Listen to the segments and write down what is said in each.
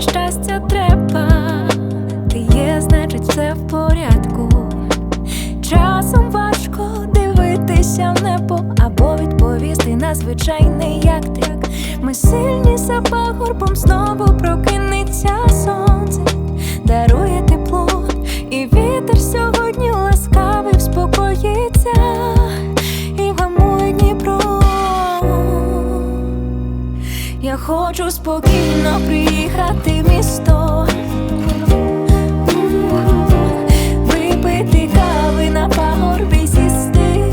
щастя треба. Ти є, значить, все в порядку. Часом важко дивитися в небо або відповісти на звичайний як так. Ми сильні за пагорбом знову хочу спокійно приїхати в місто. Випити кави на пагорбі сісти.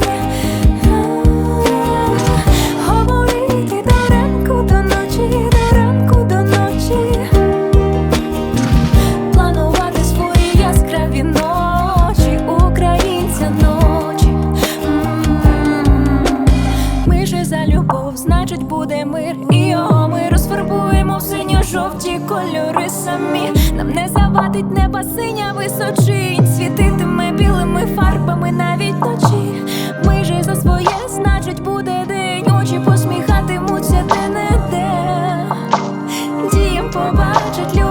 Говорити до ранку, до ночі, до ранку, до ночі. Планувати свої яскраві ночі, українця ночі. Ми же за любов, значить буде мир, жовті кольори самі, нам не завадить неба синя височинь, світитиме білими фарбами навіть ночі. Ми же за своє, значить, буде день, очі посміхатимуться де не де. дієм побачать люди.